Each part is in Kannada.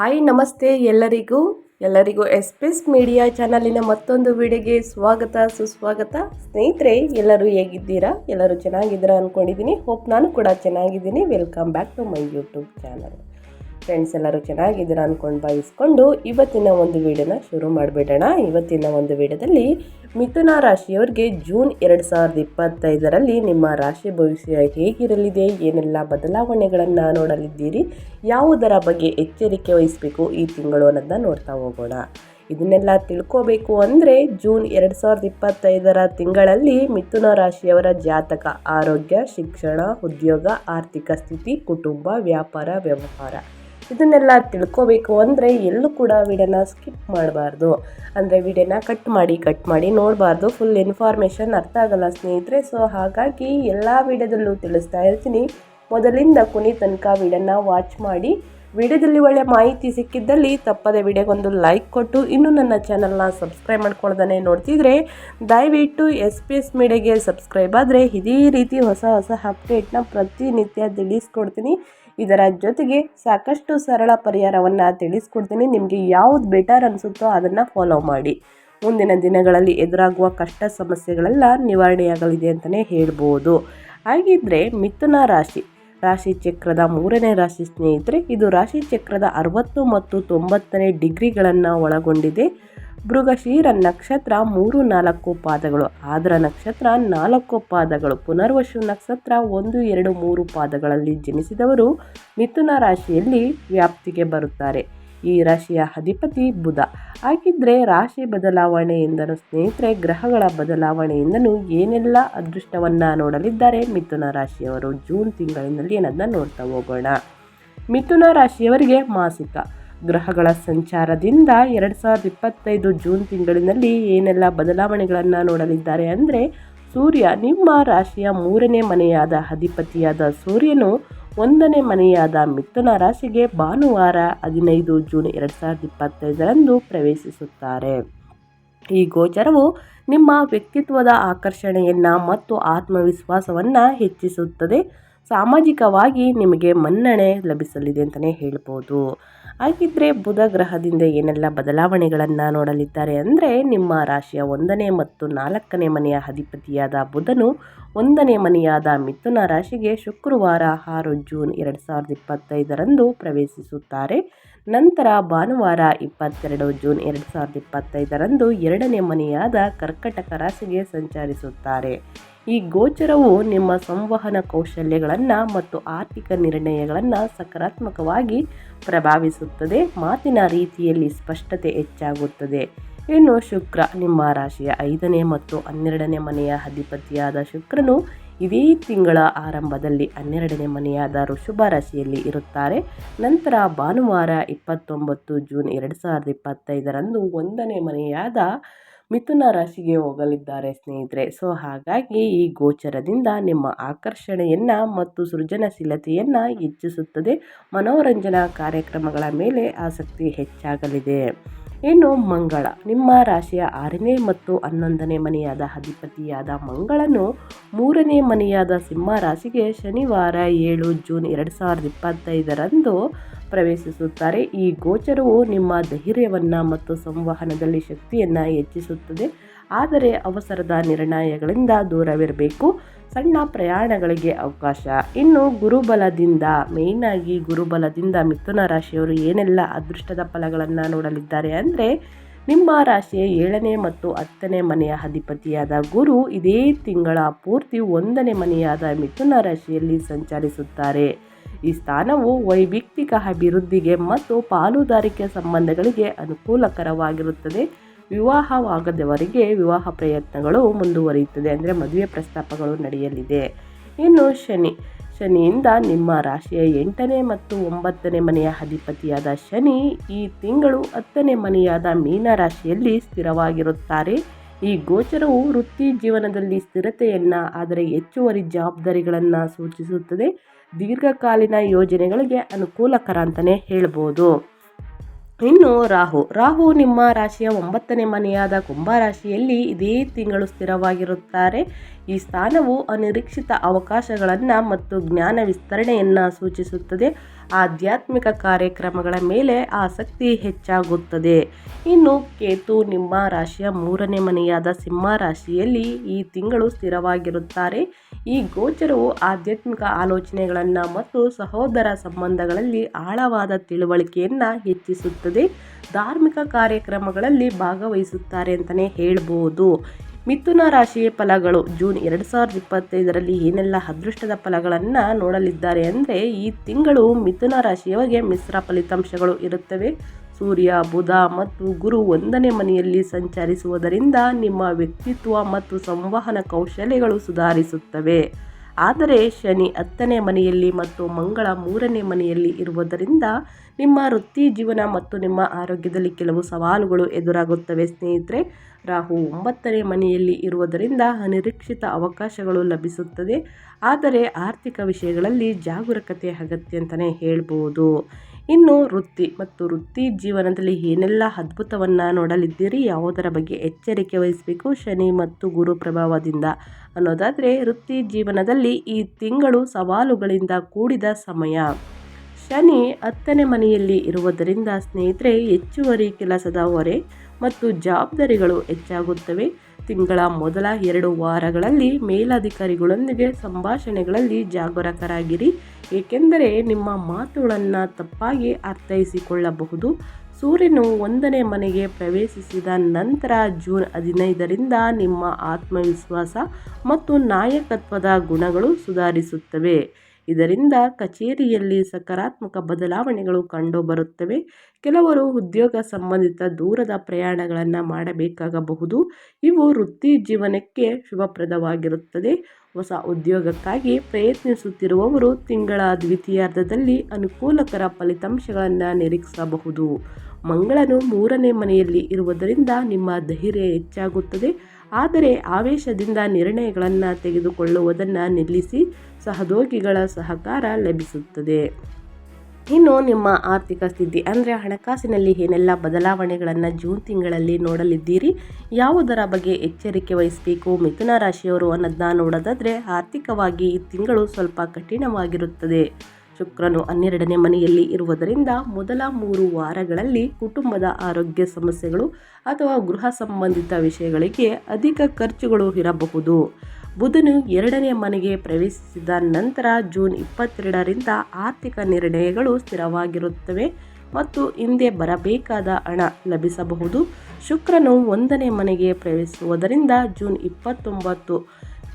ಹಾಯ್ ನಮಸ್ತೆ ಎಲ್ಲರಿಗೂ. ಎಲ್ಲರಿಗೂ ಎಸ್ ಎಸ್ ಮೀಡಿಯಾ ಚಾನಲಿನ ಮತ್ತೊಂದು ವಿಡಿಯೋಗೆ ಸ್ವಾಗತ, ಸುಸ್ವಾಗತ. ಸ್ನೇಹಿತರೆ, ಎಲ್ಲರೂ ಹೇಗಿದ್ದೀರಾ? ಎಲ್ಲರೂ ಚೆನ್ನಾಗಿದ್ದೀರಾ ಅಂದ್ಕೊಂಡಿದ್ದೀನಿ ಹೋಪ್ ನಾನು ಕೂಡ ಚೆನ್ನಾಗಿದ್ದೀನಿ. Welcome back to my YouTube channel friends ಎಲ್ಲರೂ ಚೆನ್ನಾಗಿದ್ದೀರಾ ಅಂದ್ಕೊಂಡು ಬಯಸ್ಕೊಂಡು ಇವತ್ತಿನ ಒಂದು ವಿಡಿಯೋನ ಶುರು ಮಾಡಿಬಿಡೋಣ. ಇವತ್ತಿನ ಒಂದು ವಿಡಿಯೋದಲ್ಲಿ ಮಿಥುನ ರಾಶಿಯವರಿಗೆ ಜೂನ್ ಎರಡು ಸಾವಿರದ ಇಪ್ಪತ್ತೈದರಲ್ಲಿ ನಿಮ್ಮ ರಾಶಿ ಭವಿಷ್ಯ ಹೇಗಿರಲಿದೆ? ಏನೆಲ್ಲ ಬದಲಾವಣೆಗಳನ್ನು ನೋಡಲಿದ್ದೀರಿ? ಯಾವುದರ ಬಗ್ಗೆ ಎಚ್ಚರಿಕೆ ವಹಿಸಬೇಕು? ಈ ತಿಂಗಳು ಅನ್ನೋದನ್ನ ನೋಡ್ತಾ ಹೋಗೋಣ. ಇದನ್ನೆಲ್ಲ ತಿಳ್ಕೋಬೇಕು ಅಂದರೆ ಜೂನ್ ಎರಡು ಸಾವಿರದ ಇಪ್ಪತ್ತೈದರ ತಿಂಗಳಲ್ಲಿ ಮಿಥುನ ರಾಶಿಯವರ ಜಾತಕ, ಆರೋಗ್ಯ, ಶಿಕ್ಷಣ, ಉದ್ಯೋಗ, ಆರ್ಥಿಕ ಸ್ಥಿತಿ, ಕುಟುಂಬ, ವ್ಯಾಪಾರ, ವ್ಯವಹಾರ. ಇದನ್ನೆಲ್ಲ ತಿಳ್ಕೋಬೇಕು ಅಂದರೆ ಎಲ್ಲೂ ಕೂಡ ವಿಡಿಯೋನ ಸ್ಕಿಪ್ ಮಾಡಬಾರ್ದು. ಅಂದರೆ ವಿಡಿಯೋನ ಕಟ್ ಮಾಡಿ ಕಟ್ ಮಾಡಿ ನೋಡಬಾರ್ದು. ಫುಲ್ ಇನ್ಫಾರ್ಮೇಷನ್ ಅರ್ಥ ಆಗಲ್ಲ ಸ್ನೇಹಿತರೆ. ಸೊ ಹಾಗಾಗಿ ಎಲ್ಲ ವಿಡಿಯೋದಲ್ಲೂ ತಿಳಿಸ್ತಾ ಇರ್ತೀನಿ. ಮೊದಲಿಂದ ಕೊನೆ ತನಕ ವಿಡಿಯೋನ ವಾಚ್ ಮಾಡಿ. ವಿಡಿಯೋದಲ್ಲಿ ಒಳ್ಳೆ ಮಾಹಿತಿ ಸಿಕ್ಕಿದ್ದಲ್ಲಿ ತಪ್ಪದೆ ವಿಡಿಯೋಗೊಂದು ಲೈಕ್ ಕೊಟ್ಟು, ಇನ್ನೂ ನನ್ನ ಚಾನಲ್ನ ಸಬ್ಸ್ಕ್ರೈಬ್ ಮಾಡ್ಕೊಳ್ದೇ ನೋಡ್ತಿದ್ರೆ, ದಯವಿಟ್ಟು ಎಸ್ ಪಿ ಎಸ್ ಮೀಡಿಯಾಗೆ ಸಬ್ಸ್ಕ್ರೈಬ್ ಆದರೆ ಇದೇ ರೀತಿ ಹೊಸ ಹೊಸ ಅಪ್ಡೇಟ್ನ ಪ್ರತಿನಿತ್ಯ ತಿಳಿಸ್ಕೊಡ್ತೀನಿ. ಇದರ ಜೊತೆಗೆ ಸಾಕಷ್ಟು ಸರಳ ಪರಿಹಾರವನ್ನು ತಿಳಿಸ್ಕೊಡ್ತೀನಿ. ನಿಮಗೆ ಯಾವುದು ಬೆಟರ್ ಅನಿಸುತ್ತೋ ಅದನ್ನು ಫಾಲೋ ಮಾಡಿ. ಮುಂದಿನ ದಿನಗಳಲ್ಲಿ ಎದುರಾಗುವ ಕಷ್ಟ ಸಮಸ್ಯೆಗಳೆಲ್ಲ ನಿವಾರಣೆಯಾಗಲಿದೆ ಅಂತಲೇ ಹೇಳ್ಬೋದು. ಹಾಗಿದ್ರೆ ಮಿಥುನ ರಾಶಿ. ರಾಶಿ ಚಕ್ರದ ಮೂರನೇ ರಾಶಿ ಸ್ನೇಹಿತರೆ, ಇದು ರಾಶಿ ಚಕ್ರದ ಅರವತ್ತು ಮತ್ತು ತೊಂಬತ್ತನೇ ಡಿಗ್ರಿಗಳನ್ನು ಒಳಗೊಂಡಿದೆ. ಮೃಗಶೀರ ನಕ್ಷತ್ರ ಮೂರು ನಾಲ್ಕು ಪಾದಗಳು. ಆದ್ರ ನಕ್ಷತ್ರ ನಾಲ್ಕು ಪಾದಗಳು. ಪುನರ್ವಶು ನಕ್ಷತ್ರ ಒಂದು, ಎರಡು, ಮೂರು ಪಾದಗಳಲ್ಲಿ ಜನಿಸಿದವರು ಮಿಥುನ ರಾಶಿಯಲ್ಲಿ ವ್ಯಾಪ್ತಿಗೆ ಬರುತ್ತಾರೆ. ಈ ರಾಶಿಯ ಅಧಿಪತಿ ಬುಧ. ಹಾಗಿದ್ರೆ ರಾಶಿ ಬದಲಾವಣೆಯಿಂದಲೂ ಸ್ನೇಹಿತರೆ, ಗ್ರಹಗಳ ಬದಲಾವಣೆಯಿಂದಲೂ ಏನೆಲ್ಲ ಅದೃಷ್ಟವನ್ನು ನೋಡಲಿದ್ದಾರೆ ಮಿಥುನ ರಾಶಿಯವರು? ಜೂನ್ ತಿಂಗಳಿನಲ್ಲಿ ಏನದನ್ನ ನೋಡ್ತಾ ಹೋಗೋಣ. ಮಿಥುನ ರಾಶಿಯವರಿಗೆ ಮಾಸಿಕ. ಗ್ರಹಗಳ ಸಂಚಾರದಿಂದ ಎರಡು ಸಾವಿರದ ಇಪ್ಪತ್ತೈದು ಜೂನ್ ತಿಂಗಳಿನಲ್ಲಿ ಏನೆಲ್ಲ ಬದಲಾವಣೆಗಳನ್ನು ನೋಡಲಿದ್ದಾರೆ ಅಂದರೆ ಸೂರ್ಯ ನಿಮ್ಮ ರಾಶಿಯ ಮೂರನೇ ಮನೆಯಾದ ಅಧಿಪತಿಯಾದ ಸೂರ್ಯನು ಒಂದನೇ ಮನೆಯಾದ ಮಿಥುನ ರಾಶಿಗೆ ಭಾನುವಾರ ಹದಿನೈದು ಜೂನ್ ಎರಡು ಸಾವಿರದ ಇಪ್ಪತ್ತೈದರಂದು ಪ್ರವೇಶಿಸುತ್ತಾರೆ. ಈ ಗೋಚರವು ನಿಮ್ಮ ವ್ಯಕ್ತಿತ್ವದ ಆಕರ್ಷಣೆಯನ್ನು ಮತ್ತು ಆತ್ಮವಿಶ್ವಾಸವನ್ನು ಹೆಚ್ಚಿಸುತ್ತದೆ. ಸಾಮಾಜಿಕವಾಗಿ ನಿಮಗೆ ಮನ್ನಣೆ ಲಭಿಸಲಿದೆ ಅಂತಲೇ ಹೇಳ್ಬೋದು. ಹಾಗಿದ್ರೆ ಬುಧ ಗ್ರಹದಿಂದ ಏನೆಲ್ಲ ಬದಲಾವಣೆಗಳನ್ನು ನೋಡಲಿದ್ದಾರೆ ಅಂದರೆ ನಿಮ್ಮ ರಾಶಿಯ ಒಂದನೇ ಮತ್ತು ನಾಲ್ಕನೇ ಮನೆಯ ಅಧಿಪತಿಯಾದ ಬುಧನು ಒಂದನೇ ಮನೆಯಾದ ಮಿಥುನ ರಾಶಿಗೆ ಶುಕ್ರವಾರ ಆರು ಜೂನ್ ಎರಡು ಸಾವಿರದ ಇಪ್ಪತ್ತೈದರಂದು ಪ್ರವೇಶಿಸುತ್ತಾರೆ. ನಂತರ ಭಾನುವಾರ ಇಪ್ಪತ್ತೆರಡು ಜೂನ್ ಎರಡು ಸಾವಿರದ ಇಪ್ಪತ್ತೈದರಂದು ಎರಡನೇ ಮನೆಯಾದ ಕರ್ಕಟಕ ರಾಶಿಗೆ ಸಂಚರಿಸುತ್ತಾರೆ. ಈ ಗೋಚರವು ನಿಮ್ಮ ಸಂವಹನ ಕೌಶಲ್ಯಗಳನ್ನು ಮತ್ತು ಆರ್ಥಿಕ ನಿರ್ಣಯಗಳನ್ನು ಸಕಾರಾತ್ಮಕವಾಗಿ ಪ್ರಭಾವಿಸುತ್ತದೆ. ಮಾತಿನ ರೀತಿಯಲ್ಲಿ ಸ್ಪಷ್ಟತೆ ಹೆಚ್ಚಾಗುತ್ತದೆ. ಇನ್ನು ಶುಕ್ರ ನಿಮ್ಮ ರಾಶಿಯ ಐದನೇ ಮತ್ತು ಹನ್ನೆರಡನೇ ಮನೆಯ ಅಧಿಪತಿಯಾದ ಶುಕ್ರನು ಇದೇ ತಿಂಗಳ ಆರಂಭದಲ್ಲಿ ಹನ್ನೆರಡನೇ ಮನೆಯಾದ ಋಷಭ ರಾಶಿಯಲ್ಲಿ ಇರುತ್ತಾರೆ. ನಂತರ ಭಾನುವಾರ ಇಪ್ಪತ್ತೊಂಬತ್ತು ಜೂನ್ ಎರಡು ಸಾವಿರದ ಇಪ್ಪತ್ತೈದರಂದು ಒಂದನೇ ಮನೆಯಾದ ಮಿಥುನ ರಾಶಿಗೆ ಹೋಗಲಿದ್ದಾರೆ ಸ್ನೇಹಿತರೆ. ಸೊ, ಹಾಗಾಗಿ ಈ ಗೋಚರದಿಂದ ನಿಮ್ಮ ಆಕರ್ಷಣೆಯನ್ನು ಮತ್ತು ಸೃಜನಶೀಲತೆಯನ್ನು ಹೆಚ್ಚಿಸುತ್ತದೆ. ಮನೋರಂಜನಾ ಕಾರ್ಯಕ್ರಮಗಳ ಮೇಲೆ ಆಸಕ್ತಿ ಹೆಚ್ಚಾಗಲಿದೆ. ಇನ್ನು ಮಂಗಳ. ನಿಮ್ಮ ರಾಶಿಯ ಆರನೇ ಮತ್ತು ಹನ್ನೊಂದನೇ ಮನೆಯಾದ ಅಧಿಪತಿಯಾದ ಮಂಗಳನು ಮೂರನೇ ಮನೆಯಾದ ಸಿಂಹ ರಾಶಿಗೆ ಶನಿವಾರ ಏಳು ಜೂನ್ ಎರಡು ಸಾವಿರದ ಇಪ್ಪತ್ತೈದರಂದು ಪ್ರವೇಶಿಸುತ್ತಾರೆ. ಈ ಗೋಚರವು ನಿಮ್ಮ ಧೈರ್ಯವನ್ನು ಮತ್ತು ಸಂವಹನದಲ್ಲಿ ಶಕ್ತಿಯನ್ನು ಹೆಚ್ಚಿಸುತ್ತದೆ. ಆದರೆ ಅವಸರದ ನಿರ್ಣಯಗಳಿಂದ ದೂರವಿರಬೇಕು. ಸಣ್ಣ ಪ್ರಯಾಣಗಳಿಗೆ ಅವಕಾಶ. ಇನ್ನು ಗುರುಬಲದಿಂದ ಮೇಯ್ನಾಗಿ ಗುರುಬಲದಿಂದ ಮಿಥುನ ರಾಶಿಯವರು ಏನೆಲ್ಲ ಅದೃಷ್ಟದ ಫಲಗಳನ್ನು ನೋಡಲಿದ್ದಾರೆ ಅಂದರೆ, ನಿಮ್ಮ ರಾಶಿಯ ಏಳನೇ ಮತ್ತು ಹತ್ತನೇ ಮನೆಯ ಅಧಿಪತಿಯಾದ ಗುರು ಇದೇ ತಿಂಗಳ ಪೂರ್ತಿ ಒಂದನೇ ಮನೆಯಾದ ಮಿಥುನ ರಾಶಿಯಲ್ಲಿ ಸಂಚರಿಸುತ್ತಾರೆ. ಈ ಸ್ಥಾನವು ವೈಯಕ್ತಿಕ ಅಭಿವೃದ್ಧಿಗೆ ಮತ್ತು ಪಾಲುದಾರಿಕೆ ಸಂಬಂಧಗಳಿಗೆ ಅನುಕೂಲಕರವಾಗಿರುತ್ತದೆ. ವಿವಾಹವಾಗದವರಿಗೆ ವಿವಾಹ ಪ್ರಯತ್ನಗಳು ಮುಂದುವರಿಯುತ್ತದೆ ಅಂದರೆ ಮದುವೆ ಪ್ರಸ್ತಾಪಗಳು ನಡೆಯಲಿದೆ. ಇನ್ನು ಶನಿ, ಶನಿಯಿಂದ ನಿಮ್ಮ ರಾಶಿಯ ಎಂಟನೇ ಮತ್ತು ಒಂಬತ್ತನೇ ಮನೆಯ ಅಧಿಪತಿಯಾದ ಶನಿ ಈ ತಿಂಗಳು ಹತ್ತನೇ ಮನೆಯಾದ ಮೀನ ರಾಶಿಯಲ್ಲಿ ಸ್ಥಿರವಾಗಿರುತ್ತಾರೆ. ಈ ಗೋಚರವು ವೃತ್ತಿ ಜೀವನದಲ್ಲಿ ಸ್ಥಿರತೆಯನ್ನು, ಆದರೆ ಹೆಚ್ಚುವರಿ ಜವಾಬ್ದಾರಿಗಳನ್ನು ಸೂಚಿಸುತ್ತದೆ. ದೀರ್ಘಕಾಲೀನ ಯೋಜನೆಗಳಿಗೆ ಅನುಕೂಲಕರ ಅಂತಲೇ ಹೇಳ್ಬೋದು. ಇನ್ನು ರಾಹು. ರಾಹು ನಿಮ್ಮ ರಾಶಿಯ ಒಂಬತ್ತನೇ ಮನೆಯಾದ ಕುಂಭ ರಾಶಿಯಲ್ಲಿ ಇದೇ ತಿಂಗಳು ಸ್ಥಿರವಾಗಿರುತ್ತಾರೆ. ಈ ಸ್ಥಾನವು ಅನಿರೀಕ್ಷಿತ ಅವಕಾಶಗಳನ್ನು ಮತ್ತು ಜ್ಞಾನ ವಿಸ್ತರಣೆಯನ್ನು ಸೂಚಿಸುತ್ತದೆ. ಆಧ್ಯಾತ್ಮಿಕ ಕಾರ್ಯಕ್ರಮಗಳ ಮೇಲೆ ಆಸಕ್ತಿ ಹೆಚ್ಚಾಗುತ್ತದೆ. ಇನ್ನು ಕೇತು ನಿಮ್ಮ ರಾಶಿಯ ಮೂರನೇ ಮನೆಯಾದ ಸಿಂಹ ರಾಶಿಯಲ್ಲಿ ಈ ತಿಂಗಳು ಸ್ಥಿರವಾಗಿರುತ್ತಾರೆ. ಈ ಗೋಚರವು ಆಧ್ಯಾತ್ಮಿಕ ಆಲೋಚನೆಗಳನ್ನು ಮತ್ತು ಸಹೋದರ ಸಂಬಂಧಗಳಲ್ಲಿ ಆಳವಾದ ತಿಳುವಳಿಕೆಯನ್ನು ಹೆಚ್ಚಿಸುತ್ತದೆ. ಧಾರ್ಮಿಕ ಕಾರ್ಯಕ್ರಮಗಳಲ್ಲಿ ಭಾಗವಹಿಸುತ್ತಾರೆ ಅಂತಲೇ ಹೇಳ್ಬೋದು. ಮಿಥುನ ರಾಶಿಯ ಫಲಗಳು ಜೂನ್ ಎರಡು ಸಾವಿರದ ಇಪ್ಪತ್ತೈದರಲ್ಲಿ ಏನೆಲ್ಲ ಅದೃಷ್ಟದ ಫಲಗಳನ್ನು ನೋಡಲಿದ್ದಾರೆ ಅಂದರೆ ಈ ತಿಂಗಳು ಮಿಥುನ ರಾಶಿಯವರಿಗೆ ಮಿಶ್ರ ಫಲಿತಾಂಶಗಳು ಇರುತ್ತವೆ. ಸೂರ್ಯ, ಬುಧ ಮತ್ತು ಗುರು ಒಂದನೇ ಮನೆಯಲ್ಲಿ ಸಂಚರಿಸುವುದರಿಂದ ನಿಮ್ಮ ವ್ಯಕ್ತಿತ್ವ ಮತ್ತು ಸಂವಹನ ಕೌಶಲ್ಯಗಳು ಸುಧಾರಿಸುತ್ತವೆ. ಆದರೆ ಶನಿ ಹತ್ತನೇ ಮನೆಯಲ್ಲಿ ಮತ್ತು ಮಂಗಳ ಮೂರನೇ ಮನೆಯಲ್ಲಿ ಇರುವುದರಿಂದ ನಿಮ್ಮ ವೃತ್ತಿ ಜೀವನ ಮತ್ತು ನಿಮ್ಮ ಆರೋಗ್ಯದಲ್ಲಿ ಕೆಲವು ಸವಾಲುಗಳು ಎದುರಾಗುತ್ತವೆ ಸ್ನೇಹಿತರೆ. ರಾಹು ಒಂಬತ್ತನೇ ಮನೆಯಲ್ಲಿ ಇರುವುದರಿಂದ ಅನಿರೀಕ್ಷಿತ ಅವಕಾಶಗಳು ಲಭಿಸುತ್ತದೆ. ಆದರೆ ಆರ್ಥಿಕ ವಿಷಯಗಳಲ್ಲಿ ಜಾಗರೂಕತೆ ಅಗತ್ಯ ಅಂತಲೇ ಹೇಳ್ಬೋದು. ಇನ್ನು ವೃತ್ತಿ ಮತ್ತು ವೃತ್ತಿ ಜೀವನದಲ್ಲಿ ಏನೆಲ್ಲ ಅದ್ಭುತವನ್ನು ನೋಡಲಿದ್ದೀರಿ ಯಾವುದರ ಬಗ್ಗೆ ಎಚ್ಚರಿಕೆ ವಹಿಸಬೇಕು ಶನಿ ಮತ್ತು ಗುರು ಪ್ರಭಾವದಿಂದ ಅನ್ನೋದಾದರೆ ವೃತ್ತಿ ಜೀವನದಲ್ಲಿ ಈ ತಿಂಗಳು ಸವಾಲುಗಳಿಂದ ಕೂಡಿದ ಸಮಯ. ಶನಿ ಹತ್ತನೇ ಮನೆಯಲ್ಲಿ ಇರುವುದರಿಂದ ಸ್ನೇಹಿತರೆ ಹೆಚ್ಚುವರಿ ಕೆಲಸದ ಹೊರೆ ಮತ್ತು ಜವಾಬ್ದಾರಿಗಳು ಹೆಚ್ಚಾಗುತ್ತವೆ. ತಿಂಗಳ ಮೊದಲ ಎರಡು ವಾರಗಳಲ್ಲಿ ಮೇಲಧಿಕಾರಿಗಳೊಂದಿಗೆ ಸಂಭಾಷಣೆಗಳಲ್ಲಿ ಜಾಗರೂಕರಾಗಿರಿ. ಏಕೆಂದರೆ ನಿಮ್ಮ ಮಾತುಗಳನ್ನು ತಪ್ಪಾಗಿ ಅರ್ಥೈಸಿಕೊಳ್ಳಬಹುದು. ಸೂರ್ಯನು ಒಂದನೇ ಮನೆಗೆ ಪ್ರವೇಶಿಸಿದ ನಂತರ ಜೂನ್ ಹದಿನೈದರಿಂದ ನಿಮ್ಮ ಆತ್ಮವಿಶ್ವಾಸ ಮತ್ತು ನಾಯಕತ್ವದ ಗುಣಗಳು ಸುಧಾರಿಸುತ್ತವೆ. ಇದರಿಂದ ಕಚೇರಿಯಲ್ಲಿ ಸಕಾರಾತ್ಮಕ ಬದಲಾವಣೆಗಳು ಕಂಡುಬರುತ್ತವೆ ಕೆಲವರು ಉದ್ಯೋಗ ಸಂಬಂಧಿತ ದೂರದ ಪ್ರಯಾಣಗಳನ್ನು ಮಾಡಬೇಕಾಗಬಹುದು. ಇವು ವೃತ್ತಿ ಜೀವನಕ್ಕೆ ಶುಭಪ್ರದವಾಗಿರುತ್ತದೆ. ಹೊಸ ಉದ್ಯೋಗಕ್ಕಾಗಿ ಪ್ರಯತ್ನಿಸುತ್ತಿರುವವರು ತಿಂಗಳ ದ್ವಿತೀಯಾರ್ಧದಲ್ಲಿ ಅನುಕೂಲಕರ ಫಲಿತಾಂಶಗಳನ್ನು ನಿರೀಕ್ಷಿಸಬಹುದು. ಮಂಗಳನು ಮೂರನೇ ಮನೆಯಲ್ಲಿ ಇರುವುದರಿಂದ ನಿಮ್ಮ ಧೈರ್ಯ ಹೆಚ್ಚಾಗುತ್ತದೆ. ಆದರೆ ಆವೇಶದಿಂದ ನಿರ್ಣಯಗಳನ್ನು ತೆಗೆದುಕೊಳ್ಳುವುದನ್ನು ನಿಲ್ಲಿಸಿ ಸಹೋದ್ಯೋಗಿಗಳ ಸಹಕಾರ ಲಭಿಸುತ್ತದೆ. ಇನ್ನು ನಿಮ್ಮ ಆರ್ಥಿಕ ಸ್ಥಿತಿ ಅಂದರೆ ಹಣಕಾಸಿನಲ್ಲಿ ಏನೆಲ್ಲ ಬದಲಾವಣೆಗಳನ್ನು ಜೂನ್ ತಿಂಗಳಲ್ಲಿ ನೋಡಲಿದ್ದೀರಿ? ಯಾವುದರ ಬಗ್ಗೆ ಎಚ್ಚರಿಕೆ ವಹಿಸಬೇಕು? ಮಿಥುನ ರಾಶಿಯವರು ಅನ್ನೋದನ್ನ ನೋಡೋದಾದರೆ ಆರ್ಥಿಕವಾಗಿ ಈ ತಿಂಗಳು ಸ್ವಲ್ಪ ಕಠಿಣವಾಗಿರುತ್ತದೆ. ಶುಕ್ರನು ಹನ್ನೆರಡನೇ ಮನೆಯಲ್ಲಿ ಇರುವುದರಿಂದ ಮೊದಲ ಮೂರು ವಾರಗಳಲ್ಲಿ ಕುಟುಂಬದ ಆರೋಗ್ಯ ಸಮಸ್ಯೆಗಳು ಅಥವಾ ಗೃಹ ಸಂಬಂಧಿತ ವಿಷಯಗಳಿಗೆ ಅಧಿಕ ಖರ್ಚುಗಳು ಇರಬಹುದು. ಬುಧನು ಎರಡನೇ ಮನೆಗೆ ಪ್ರವೇಶಿಸಿದ ನಂತರ ಜೂನ್ ಇಪ್ಪತ್ತೆರಡರಿಂದ ಆರ್ಥಿಕ ನಿರ್ಣಯಗಳು ಸ್ಥಿರವಾಗಿರುತ್ತವೆ ಮತ್ತು ಹಿಂದೆ ಬರಬೇಕಾದ ಹಣ ಲಭಿಸಬಹುದು. ಶುಕ್ರನು ಒಂದನೇ ಮನೆಗೆ ಪ್ರವೇಶಿಸುವುದರಿಂದ ಜೂನ್ ಇಪ್ಪತ್ತೊಂಬತ್ತು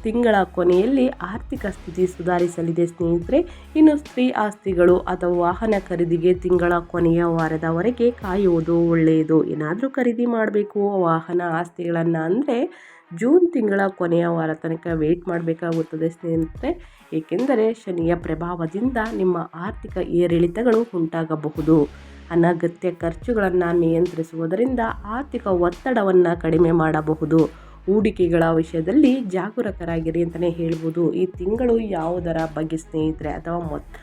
ತಿಂಗಳ ಕೊನೆಯಲ್ಲಿ ಆರ್ಥಿಕ ಸ್ಥಿತಿ ಸುಧಾರಿಸಲಿದೆ ಸ್ನೇಹಿತರೆ. ಇನ್ನು ಸ್ತ್ರೀ ಆಸ್ತಿಗಳು ಅಥವಾ ವಾಹನ ಖರೀದಿಗೆ ತಿಂಗಳ ಕೊನೆಯ ವಾರದವರೆಗೆ ಕಾಯುವುದು ಒಳ್ಳೆಯದು. ಏನಾದರೂ ಖರೀದಿ ಮಾಡಬೇಕು, ವಾಹನ ಆಸ್ತಿಗಳನ್ನು ಅಂದರೆ ಜೂನ್ ತಿಂಗಳ ಕೊನೆಯ ವಾರ ತನಕ ವೆಯ್ಟ್ ಮಾಡಬೇಕಾಗುತ್ತದೆ ಸ್ನೇಹಿತರೆ. ಏಕೆಂದರೆ ಶನಿಯ ಪ್ರಭಾವದಿಂದ ನಿಮ್ಮ ಆರ್ಥಿಕ ಏರಿಳಿತಗಳು ಉಂಟಾಗಬಹುದು. ಅನಗತ್ಯ ಖರ್ಚುಗಳನ್ನು ನಿಯಂತ್ರಿಸುವುದರಿಂದ ಆರ್ಥಿಕ ಒತ್ತಡವನ್ನು ಕಡಿಮೆ ಮಾಡಬಹುದು. ಹೂಡಿಕೆಗಳ ವಿಷಯದಲ್ಲಿ ಜಾಗರೂಕರಾಗಿರಿ ಅಂತಲೇ ಹೇಳ್ಬೋದು. ಈ ತಿಂಗಳು ಯಾವುದರ ಬಗ್ಗೆ ಸ್ನೇಹಿತರೆ ಅಥವಾ ಮೊತ್ತ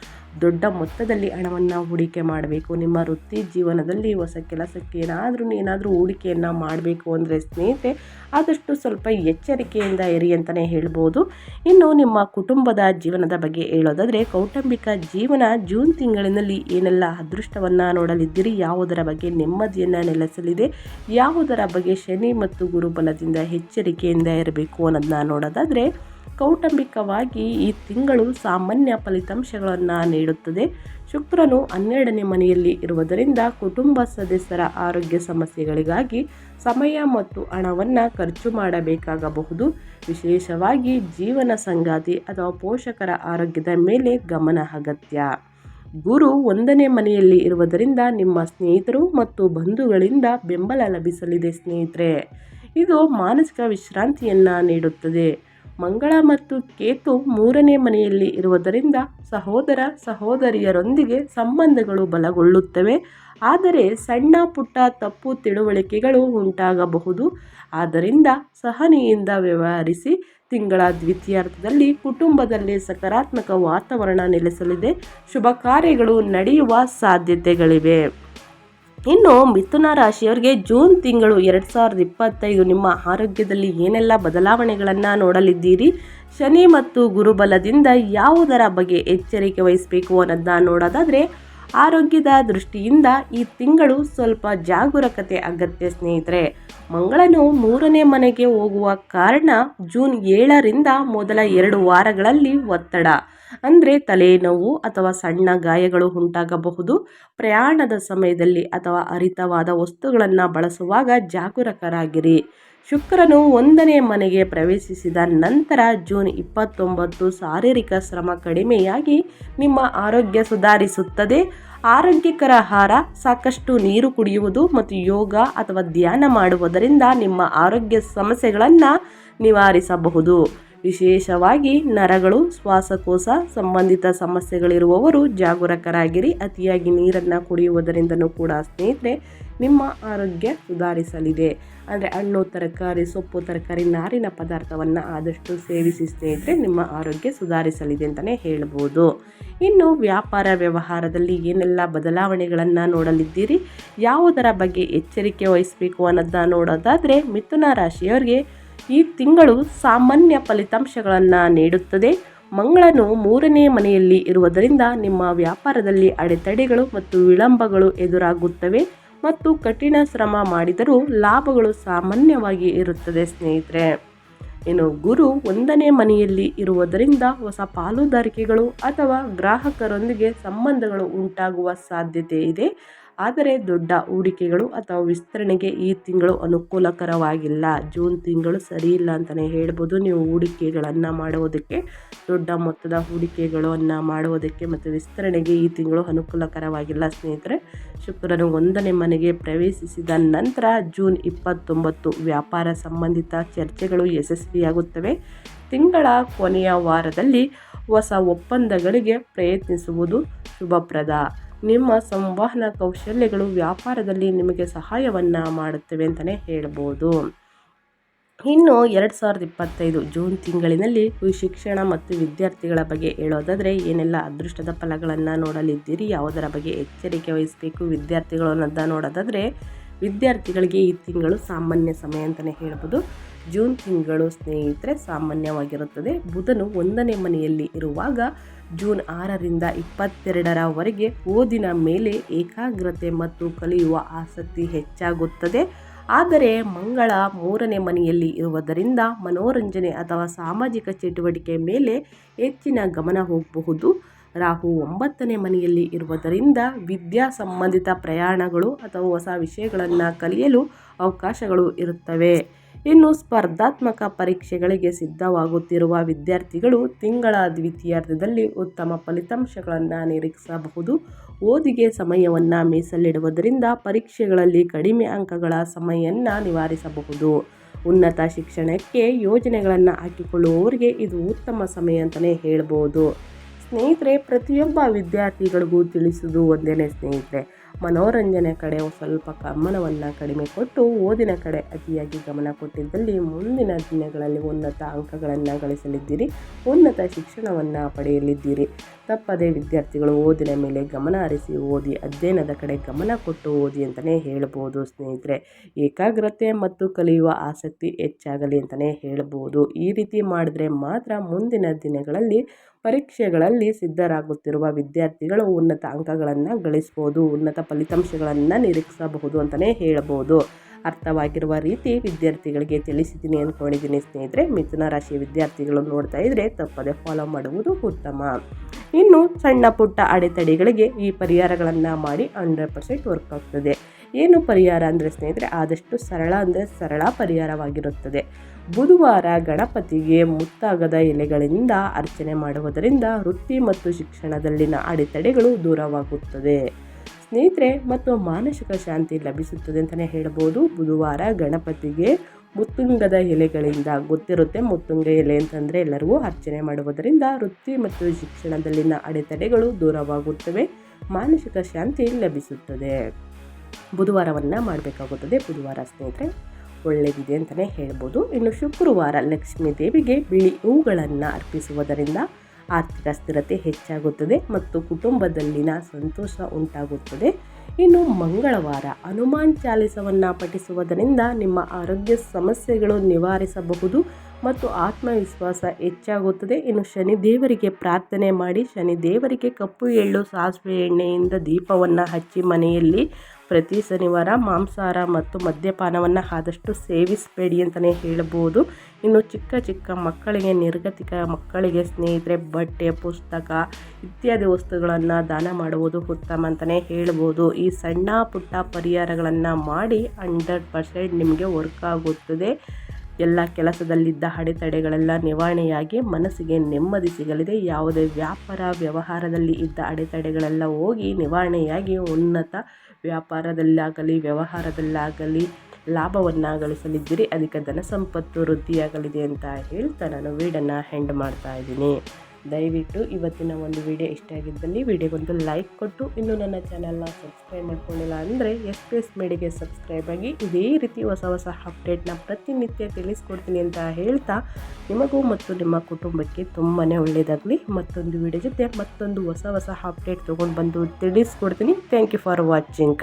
ದೊಡ್ಡ ಮೊತ್ತದಲ್ಲಿ ಹಣವನ್ನು ಹೂಡಿಕೆ ಮಾಡಬೇಕು. ನಿಮ್ಮ ವೃತ್ತಿ ಜೀವನದಲ್ಲಿ ಹೊಸ ಕೆಲಸಕ್ಕೆ ಏನಾದರೂ ಏನಾದರೂ ಹೂಡಿಕೆಯನ್ನು ಮಾಡಬೇಕು ಅಂದರೆ ಸ್ನೇಹಿತೆ ಆದಷ್ಟು ಸ್ವಲ್ಪ ಎಚ್ಚರಿಕೆಯಿಂದ ಇರಿ ಅಂತಲೇ ಹೇಳ್ಬೋದು. ಇನ್ನು ನಿಮ್ಮ ಕುಟುಂಬದ ಜೀವನದ ಬಗ್ಗೆ ಹೇಳೋದಾದರೆ, ಕೌಟುಂಬಿಕ ಜೀವನ ಜೂನ್ ತಿಂಗಳಿನಲ್ಲಿ ಏನೆಲ್ಲ ಅದೃಷ್ಟವನ್ನು ನೋಡಲಿದ್ದೀರಿ, ಯಾವುದರ ಬಗ್ಗೆ ನೆಮ್ಮದಿಯನ್ನು ನೆಲೆಸಲಿದೆ, ಯಾವುದರ ಬಗ್ಗೆ ಶನಿ ಮತ್ತು ಗುರುಬಲದಿಂದ ಎಚ್ಚರಿಕೆಯಿಂದ ಇರಬೇಕು ಅನ್ನೋದನ್ನ ನೋಡೋದಾದರೆ ಕೌಟುಂಬಿಕವಾಗಿ ಈ ತಿಂಗಳು ಸಾಮಾನ್ಯ ಫಲಿತಾಂಶಗಳನ್ನು ನೀಡುತ್ತದೆ. ಶುಕ್ರನು ಹನ್ನೆರಡನೇ ಮನೆಯಲ್ಲಿ ಇರುವುದರಿಂದ ಕುಟುಂಬ ಸದಸ್ಯರ ಆರೋಗ್ಯ ಸಮಸ್ಯೆಗಳಿಗಾಗಿ ಸಮಯ ಮತ್ತು ಹಣವನ್ನು ಖರ್ಚು ಮಾಡಬೇಕಾಗಬಹುದು. ವಿಶೇಷವಾಗಿ ಜೀವನ ಸಂಗಾತಿ ಅಥವಾ ಪೋಷಕರ ಆರೋಗ್ಯದ ಮೇಲೆ ಗಮನ ಅಗತ್ಯ. ಗುರು ಒಂದನೇ ಮನೆಯಲ್ಲಿ ಇರುವುದರಿಂದ ನಿಮ್ಮ ಸ್ನೇಹಿತರು ಮತ್ತು ಬಂಧುಗಳಿಂದ ಬೆಂಬಲ ಲಭಿಸಲಿದೆ ಸ್ನೇಹಿತರೆ. ಇದು ಮಾನಸಿಕ ವಿಶ್ರಾಂತಿಯನ್ನು ನೀಡುತ್ತದೆ. ಮಂಗಳ ಮತ್ತು ಕೇತು ಮೂರನೇ ಮನೆಯಲ್ಲಿ ಇರುವುದರಿಂದ ಸಹೋದರ ಸಹೋದರಿಯರೊಂದಿಗೆ ಸಂಬಂಧಗಳು ಬಲಗೊಳ್ಳುತ್ತವೆ. ಆದರೆ ಸಣ್ಣ ಪುಟ್ಟ ತಪ್ಪು ತಿಳುವಳಿಕೆಗಳು ಉಂಟಾಗಬಹುದು. ಆದ್ದರಿಂದ ಸಹನೆಯಿಂದ ವ್ಯವಹರಿಸಿ ತಿಂಗಳ ದ್ವಿತೀಯಾರ್ಥದಲ್ಲಿ ಕುಟುಂಬದಲ್ಲಿ ಸಕಾರಾತ್ಮಕ ವಾತಾವರಣ ನೆಲೆಸಲಿದೆ. ಶುಭ ಕಾರ್ಯಗಳು ನಡೆಯುವ ಸಾಧ್ಯತೆಗಳಿವೆ. ಇನ್ನು ಮಿಥುನ ರಾಶಿಯವರಿಗೆ ಜೂನ್ ತಿಂಗಳು ಎರಡು ಸಾವಿರದ ಇಪ್ಪತ್ತೈದು ನಿಮ್ಮ ಆರೋಗ್ಯದಲ್ಲಿ ಏನೆಲ್ಲ ಬದಲಾವಣೆಗಳನ್ನು ನೋಡಲಿದ್ದೀರಿ? ಶನಿ ಮತ್ತು ಗುರುಬಲದಿಂದ ಯಾವುದರ ಬಗ್ಗೆ ಎಚ್ಚರಿಕೆ ವಹಿಸಬೇಕು ಅನ್ನೋದನ್ನ ನೋಡೋದಾದರೆ, ಆರೋಗ್ಯದ ದೃಷ್ಟಿಯಿಂದ ಈ ತಿಂಗಳು ಸ್ವಲ್ಪ ಜಾಗರೂಕತೆ ಅಗತ್ಯ ಸ್ನೇಹಿತರೆ. ಮಂಗಳನು ಮೂರನೇ ಮನೆಗೆ ಹೋಗುವ ಕಾರಣ ಜೂನ್ ಏಳರಿಂದ ಮೊದಲ ಎರಡು ವಾರಗಳಲ್ಲಿ ಒತ್ತಡ. ಅಂದರೆ ತಲೆನೋವು ಅಥವಾ ಸಣ್ಣ ಗಾಯಗಳು ಉಂಟಾಗಬಹುದು. ಪ್ರಯಾಣದ ಸಮಯದಲ್ಲಿ ಅಥವಾ ಅರಿತವಾದ ವಸ್ತುಗಳನ್ನು ಬಳಸುವಾಗ ಜಾಗರೂಕರಾಗಿರಿ. ಶುಕ್ರನು ಒಂದನೇ ಮನೆಗೆ ಪ್ರವೇಶಿಸಿದ ನಂತರ ಜೂನ್ ಇಪ್ಪತ್ತೊಂಬತ್ತು ಶಾರೀರಿಕ ಶ್ರಮ ಕಡಿಮೆಯಾಗಿ ನಿಮ್ಮ ಆರೋಗ್ಯ ಸುಧಾರಿಸುತ್ತದೆ. ಆರೋಗ್ಯಕರ ಆಹಾರ, ಸಾಕಷ್ಟು ನೀರು ಕುಡಿಯುವುದು ಮತ್ತು ಯೋಗ ಅಥವಾ ಧ್ಯಾನ ಮಾಡುವುದರಿಂದ ನಿಮ್ಮ ಆರೋಗ್ಯ ಸಮಸ್ಯೆಗಳನ್ನು ನಿವಾರಿಸಬಹುದು. ವಿಶೇಷವಾಗಿ ನರಗಳು, ಶ್ವಾಸಕೋಶ ಸಂಬಂಧಿತ ಸಮಸ್ಯೆಗಳಿರುವವರು ಜಾಗರೂಕರಾಗಿರಿ. ಅತಿಯಾಗಿ ನೀರನ್ನು ಕುಡಿಯುವುದರಿಂದನೂ ಕೂಡ ಸ್ನೇಹಿತರೆ, ನಿಮ್ಮ ಆರೋಗ್ಯ ಸುಧಾರಿಸಲಿದೆ. ಅಂದರೆ ಹಣ್ಣು, ತರಕಾರಿ, ಸೊಪ್ಪು, ತರಕಾರಿ, ನಾರಿನ ಪದಾರ್ಥವನ್ನು ಆದಷ್ಟು ಸೇವಿಸಿ ಸ್ನೇಹಿತರೆ, ನಿಮ್ಮ ಆರೋಗ್ಯ ಸುಧಾರಿಸಲಿದೆ ಅಂತಲೇ ಹೇಳ್ಬೋದು. ಇನ್ನು ವ್ಯಾಪಾರ ವ್ಯವಹಾರದಲ್ಲಿ ಏನೆಲ್ಲ ಬದಲಾವಣೆಗಳನ್ನು ನೋಡಲಿದ್ದೀರಿ? ಯಾವುದರ ಬಗ್ಗೆ ಎಚ್ಚರಿಕೆ ವಹಿಸಬೇಕು ಅನ್ನೋದನ್ನ ನೋಡೋದಾದರೆ, ಮಿಥುನ ರಾಶಿಯವರಿಗೆ ಈ ತಿಂಗಳು ಸಾಮಾನ್ಯ ಫಲಿತಾಂಶಗಳನ್ನು ನೀಡುತ್ತದೆ. ಮಂಗಳನು ಮೂರನೇ ಮನೆಯಲ್ಲಿ ಇರುವುದರಿಂದ ನಿಮ್ಮ ವ್ಯಾಪಾರದಲ್ಲಿ ಅಡೆತಡೆಗಳು ಮತ್ತು ವಿಳಂಬಗಳು ಎದುರಾಗುತ್ತವೆ ಮತ್ತು ಕಠಿಣ ಶ್ರಮ ಮಾಡಿದರೂ ಲಾಭಗಳು ಸಾಮಾನ್ಯವಾಗಿ ಇರುತ್ತದೆ ಸ್ನೇಹಿತರೆ. ಇನ್ನು ಗುರು ಒಂದನೇ ಮನೆಯಲ್ಲಿ ಇರುವುದರಿಂದ ಹೊಸ ಪಾಲುದಾರಿಕೆಗಳು ಅಥವಾ ಗ್ರಾಹಕರೊಂದಿಗೆ ಸಂಬಂಧಗಳು ಉಂಟಾಗುವ ಸಾಧ್ಯತೆ ಇದೆ. ಆದರೆ ದೊಡ್ಡ ಹೂಡಿಕೆಗಳು ಅಥವಾ ವಿಸ್ತರಣೆಗೆ ಈ ತಿಂಗಳು ಅನುಕೂಲಕರವಾಗಿಲ್ಲ. ಜೂನ್ ತಿಂಗಳು ಸರಿ ಇಲ್ಲ ಅಂತಲೇ ಹೇಳ್ಬೋದು. ನೀವು ಹೂಡಿಕೆಗಳನ್ನು ಮಾಡುವುದಕ್ಕೆ, ದೊಡ್ಡ ಮೊತ್ತದ ಹೂಡಿಕೆಗಳನ್ನು ಮಾಡುವುದಕ್ಕೆ ಮತ್ತು ವಿಸ್ತರಣೆಗೆ ಈ ತಿಂಗಳು ಅನುಕೂಲಕರವಾಗಿಲ್ಲ. ಸ್ನೇಹಿತರೆ, ಶುಕ್ರನು ಒಂದನೇ ಮನೆಗೆ ಪ್ರವೇಶಿಸಿದ ನಂತರ ಜೂನ್ ಇಪ್ಪತ್ತೊಂಬತ್ತು ವ್ಯಾಪಾರ ಸಂಬಂಧಿತ ಚರ್ಚೆಗಳು ಯಶಸ್ವಿಯಾಗುತ್ತವೆ. ತಿಂಗಳ ಕೊನೆಯ ವಾರದಲ್ಲಿ ಹೊಸ ಒಪ್ಪಂದಗಳಿಗೆ ಪ್ರಯತ್ನಿಸುವುದು ಶುಭಪ್ರದ. ನಿಮ್ಮ ಸಂವಹನ ಕೌಶಲ್ಯಗಳು ವ್ಯಾಪಾರದಲ್ಲಿ ನಿಮಗೆ ಸಹಾಯವನ್ನು ಮಾಡುತ್ತವೆ ಅಂತಲೇ ಹೇಳ್ಬೋದು. ಇನ್ನು ಎರಡು ಸಾವಿರದ ಇಪ್ಪತ್ತೈದು ಜೂನ್ ತಿಂಗಳಿನಲ್ಲಿ ಶಿಕ್ಷಣ ಮತ್ತು ವಿದ್ಯಾರ್ಥಿಗಳ ಬಗ್ಗೆ ಹೇಳೋದಾದರೆ ಏನೆಲ್ಲ ಅದೃಷ್ಟದ ಫಲಗಳನ್ನು ನೋಡಲಿದ್ದೀರಿ? ಯಾವುದರ ಬಗ್ಗೆ ಎಚ್ಚರಿಕೆ ವಹಿಸಬೇಕು? ವಿದ್ಯಾರ್ಥಿಗಳು ಅನ್ನೋದನ್ನ ನೋಡೋದಾದರೆ ವಿದ್ಯಾರ್ಥಿಗಳಿಗೆ ಈ ತಿಂಗಳು ಸಾಮಾನ್ಯ ಸಮಯ ಅಂತಲೇ ಹೇಳ್ಬೋದು. ಜೂನ್ ತಿಂಗಳು ಸ್ನೇಹಿತರೆ, ಸಾಮಾನ್ಯವಾಗಿರುತ್ತದೆ. ಬುಧನು ಒಂದನೇ ಮನೆಯಲ್ಲಿ ಇರುವಾಗ ಜೂನ್ ಆರರಿಂದ ಇಪ್ಪತ್ತೆರಡರವರೆಗೆ ಓದಿನ ಮೇಲೆ ಏಕಾಗ್ರತೆ ಮತ್ತು ಕಲಿಯುವ ಆಸಕ್ತಿ ಹೆಚ್ಚಾಗುತ್ತದೆ. ಆದರೆ ಮಂಗಳ ಮೂರನೇ ಮನೆಯಲ್ಲಿ ಇರುವುದರಿಂದ ಮನೋರಂಜನೆ ಅಥವಾ ಸಾಮಾಜಿಕ ಚಟುವಟಿಕೆ ಮೇಲೆ ಹೆಚ್ಚಿನ ಗಮನ ಹೋಗಬಹುದು. ರಾಹು ಒಂಬತ್ತನೇ ಮನೆಯಲ್ಲಿ ಇರುವುದರಿಂದ ವಿದ್ಯಾ ಸಂಬಂಧಿತ ಪ್ರಯಾಣಗಳು ಅಥವಾ ಹೊಸ ವಿಷಯಗಳನ್ನು ಕಲಿಯಲು ಅವಕಾಶಗಳು ಇರುತ್ತವೆ. ಇನ್ನು ಸ್ಪರ್ಧಾತ್ಮಕ ಪರೀಕ್ಷೆಗಳಿಗೆ ಸಿದ್ಧವಾಗುತ್ತಿರುವ ವಿದ್ಯಾರ್ಥಿಗಳು ತಿಂಗಳ ದ್ವಿತೀಯಾರ್ಧದಲ್ಲಿ ಉತ್ತಮ ಫಲಿತಾಂಶಗಳನ್ನು ನಿರೀಕ್ಷಿಸಬಹುದು. ಓದಿಗೆ ಸಮಯವನ್ನು ಮೀಸಲಿಡುವುದರಿಂದ ಪರೀಕ್ಷೆಗಳಲ್ಲಿ ಕಡಿಮೆ ಅಂಕಗಳ ಸಮಯವನ್ನು ನಿವಾರಿಸಬಹುದು. ಉನ್ನತ ಶಿಕ್ಷಣಕ್ಕೆ ಯೋಜನೆಗಳನ್ನು ಹಾಕಿಕೊಳ್ಳುವವರಿಗೆ ಇದು ಉತ್ತಮ ಸಮಯ ಅಂತಲೇ ಹೇಳ್ಬೋದು. ಸ್ನೇಹಿತರೆ, ಪ್ರತಿಯೊಬ್ಬ ವಿದ್ಯಾರ್ಥಿಗಳಿಗೂ ತಿಳಿಸುವುದು ಒಂದೇ ಸ್ನೇಹಿತರೆ ಮನೋರಂಜನೆ ಕಡೆ ಸ್ವಲ್ಪ ಗಮನವನ್ನು ಕಡಿಮೆ ಕೊಟ್ಟು ಓದಿನ ಕಡೆ ಅತಿಯಾಗಿ ಗಮನ ಕೊಟ್ಟಿದ್ದಲ್ಲಿ ಮುಂದಿನ ದಿನಗಳಲ್ಲಿ ಉನ್ನತ ಅಂಕಗಳನ್ನು ಗಳಿಸಲಿದ್ದೀರಿ, ಉನ್ನತ ಶಿಕ್ಷಣವನ್ನು ಪಡೆಯಲಿದ್ದೀರಿ. ತಪ್ಪದೇ ವಿದ್ಯಾರ್ಥಿಗಳು ಓದಿನ ಮೇಲೆ ಗಮನ ಹರಿಸಿ ಓದಿ ಅಧ್ಯಯನದ ಕಡೆ ಗಮನ ಕೊಟ್ಟು ಓದಿ ಅಂತಲೇ ಹೇಳ್ಬೋದು ಸ್ನೇಹಿತರೆ. ಏಕಾಗ್ರತೆ ಮತ್ತು ಕಲಿಯುವ ಆಸಕ್ತಿ ಹೆಚ್ಚಾಗಲಿ ಅಂತಲೇ ಹೇಳ್ಬೋದು. ಈ ರೀತಿ ಮಾಡಿದ್ರೆ ಮಾತ್ರ ಮುಂದಿನ ದಿನಗಳಲ್ಲಿ ಪರೀಕ್ಷೆಗಳಲ್ಲಿ ಸಿದ್ಧರಾಗುತ್ತಿರುವ ವಿದ್ಯಾರ್ಥಿಗಳು ಉನ್ನತ ಅಂಕಗಳನ್ನು ಗಳಿಸ್ಬೋದು, ಉನ್ನತ ಫಲಿತಾಂಶಗಳನ್ನು ನಿರೀಕ್ಷಿಸಬಹುದು ಅಂತಲೇ ಹೇಳ್ಬೋದು. ಅರ್ಥವಾಗಿರುವ ರೀತಿ ವಿದ್ಯಾರ್ಥಿಗಳಿಗೆ ತಿಳಿಸಿದ್ದೀನಿ ಅಂದ್ಕೊಂಡಿದ್ದೀನಿ ಸ್ನೇಹಿತರೆ. ಮಿಥುನ ರಾಶಿ ವಿದ್ಯಾರ್ಥಿಗಳು ನೋಡ್ತಾ ಇದ್ದರೆ ತಪ್ಪದೆ ಫಾಲೋ ಮಾಡುವುದು ಉತ್ತಮ. ಇನ್ನು ಸಣ್ಣ ಪುಟ್ಟ ಅಡೆತಡೆಗಳಿಗೆ ಈ ಪರಿಹಾರಗಳನ್ನು ಮಾಡಿ ಹಂಡ್ರೆಡ್ ಪರ್ಸೆಂಟ್ ವರ್ಕ್ ಆಗ್ತದೆ. ಏನು ಪರಿಹಾರ ಅಂದರೆ ಸ್ನೇಹಿತರೆ, ಆದಷ್ಟು ಸರಳ ಅಂದರೆ ಸರಳ ಪರಿಹಾರವಾಗಿರುತ್ತದೆ. ಬುಧವಾರ ಗಣಪತಿಗೆ ಮುತ್ತಾಗದ ಎಲೆಗಳಿಂದ ಅರ್ಚನೆ ಮಾಡುವುದರಿಂದ ವೃತ್ತಿ ಮತ್ತು ಶಿಕ್ಷಣದಲ್ಲಿನ ಅಡೆತಡೆಗಳು ದೂರವಾಗುತ್ತದೆ. ಸ್ನೇಹಿತರೆ, ಮತ್ತು ಮಾನಸಿಕ ಶಾಂತಿ ಲಭಿಸುತ್ತದೆ ಅಂತಲೇ ಹೇಳ್ಬೋದು. ಬುಧವಾರ ಗಣಪತಿಗೆ ಮುತ್ತುಂಗದ ಎಲೆಗಳಿಂದ ಗೊತ್ತಿರುತ್ತೆ. ಮುತ್ತುಂಗ ಎಲೆ ಅಂತಂದರೆ ಎಲ್ಲರಿಗೂ ಅರ್ಚನೆ ಮಾಡುವುದರಿಂದ ವೃತ್ತಿ ಮತ್ತು ಶಿಕ್ಷಣದಲ್ಲಿನ ಅಡೆತಡೆಗಳು ದೂರವಾಗುತ್ತವೆ. ಮಾನಸಿಕ ಶಾಂತಿ ಲಭಿಸುತ್ತದೆ. ಬುಧವಾರವನ್ನು ಮಾಡಬೇಕಾಗುತ್ತದೆ. ಬುಧವಾರ ಸ್ನೇಹಿತರೆ ಒಳ್ಳೆಯದಿದೆ ಅಂತಲೇ ಹೇಳ್ಬೋದು. ಇನ್ನು ಶುಕ್ರವಾರ ಲಕ್ಷ್ಮೀ ದೇವಿಗೆ ಬಿಳಿ ಹೂಗಳನ್ನು ಅರ್ಪಿಸುವುದರಿಂದ ಆರ್ಥಿಕ ಸ್ಥಿರತೆ ಹೆಚ್ಚಾಗುತ್ತದೆ ಮತ್ತು ಕುಟುಂಬದಲ್ಲಿನ ಸಂತೋಷ ಉಂಟಾಗುತ್ತದೆ. ಇನ್ನು ಮಂಗಳವಾರ ಹನುಮಾನ್ ಚಾಲಿಸವನ್ನು ಪಠಿಸುವುದರಿಂದ ನಿಮ್ಮ ಆರೋಗ್ಯ ಸಮಸ್ಯೆಗಳು ನಿವಾರಿಸಬಹುದು ಮತ್ತು ಆತ್ಮವಿಶ್ವಾಸ ಹೆಚ್ಚಾಗುತ್ತದೆ. ಇನ್ನು ಶನಿ ದೇವರಿಗೆ ಪ್ರಾರ್ಥನೆ ಮಾಡಿ, ಶನಿ ದೇವರಿಗೆ ಕಪ್ಪು ಎಳ್ಳು, ಸಾಸಿವೆ ಎಣ್ಣೆಯಿಂದ ದೀಪವನ್ನು ಹಚ್ಚಿ ಮನೆಯಲ್ಲಿ ಪ್ರತಿ ಶನಿವಾರ ಮಾಂಸಾಹಾರ ಮತ್ತು ಮದ್ಯಪಾನವನ್ನು ಆದಷ್ಟು ಸೇವಿಸಬೇಡಿ ಅಂತಲೇ ಹೇಳ್ಬೋದು. ಇನ್ನು ಚಿಕ್ಕ ಚಿಕ್ಕ ಮಕ್ಕಳಿಗೆ ನಿರ್ಗತಿಕ ಮಕ್ಕಳಿಗೆ ಸ್ನೇಹಿತರೆ, ಬಟ್ಟೆ, ಪುಸ್ತಕ ಇತ್ಯಾದಿ ವಸ್ತುಗಳನ್ನು ದಾನ ಮಾಡುವುದು ಉತ್ತಮ ಅಂತಲೇ ಹೇಳ್ಬೋದು. ಈ ಸಣ್ಣ ಪುಟ್ಟ ಪರಿಹಾರಗಳನ್ನು ಮಾಡಿ ಹಂಡ್ರೆಡ್ ಪರ್ಸೆಂಟ್ ನಿಮಗೆ ವರ್ಕ್ ಆಗುತ್ತದೆ. ಎಲ್ಲ ಕೆಲಸದಲ್ಲಿದ್ದ ಅಡೆತಡೆಗಳೆಲ್ಲ ನಿವಾರಣೆಯಾಗಿ ಮನಸ್ಸಿಗೆ ನೆಮ್ಮದಿ ಸಿಗಲಿದೆ. ಯಾವುದೇ ವ್ಯಾಪಾರ, ವ್ಯವಹಾರದಲ್ಲಿ ಇದ್ದ ಅಡೆತಡೆಗಳೆಲ್ಲ ಹೋಗಿ ನಿವಾರಣೆಯಾಗಿ ಉನ್ನತ ವ್ಯಾಪಾರದಲ್ಲಾಗಲಿ, ವ್ಯವಹಾರದಲ್ಲಾಗಲಿ ಲಾಭವನ್ನು ಗಳಿಸಲಿದ್ದೀರಿ ಅದಕ್ಕೆ ಧನ ಸಂಪತ್ತು ವೃದ್ಧಿಯಾಗಲಿದೆ ಅಂತ ಹೇಳ್ತಾ ನಾನು ವೀಡನ್ನು ಹೆಂಡ್ ಮಾಡ್ತಾ ಇದ್ದೀನಿ. ದಯವಿಟ್ಟು ಇವತ್ತಿನ ಒಂದು ವಿಡಿಯೋ ಇಷ್ಟ ಆಗಿದ್ದಲ್ಲಿ ವಿಡಿಯೋಗೊಂದು ಲೈಕ್ ಕೊಟ್ಟು ಇನ್ನೂ ನನ್ನ ಚಾನಲ್ನ ಸಬ್ಸ್ಕ್ರೈಬ್ ಮಾಡ್ಕೊಂಡಿಲ್ಲ ಅಂದರೆ ಎಸ್ ಪಿ ಎಸ್ ಮೇಡಿಗೆ ಸಬ್ಸ್ಕ್ರೈಬ್ ಆಗಿ ಇದೇ ರೀತಿ ಹೊಸ ಹೊಸ ಅಪ್ಡೇಟ್ನ ಪ್ರತಿನಿತ್ಯ ತಿಳಿಸ್ಕೊಡ್ತೀನಿ ಅಂತ ಹೇಳ್ತಾ ನಿಮಗೂ ಮತ್ತು ನಿಮ್ಮ ಕುಟುಂಬಕ್ಕೆ ತುಂಬಾ ಒಳ್ಳೆಯದಾಗಲಿ ಮತ್ತೊಂದು ವಿಡಿಯೋ ಜೊತೆ ಮತ್ತೊಂದು ಹೊಸ ಹೊಸ ಅಪ್ಡೇಟ್ ತೊಗೊಂಡು ಬಂದು ತಿಳಿಸ್ಕೊಡ್ತೀನಿ. Thank you for watching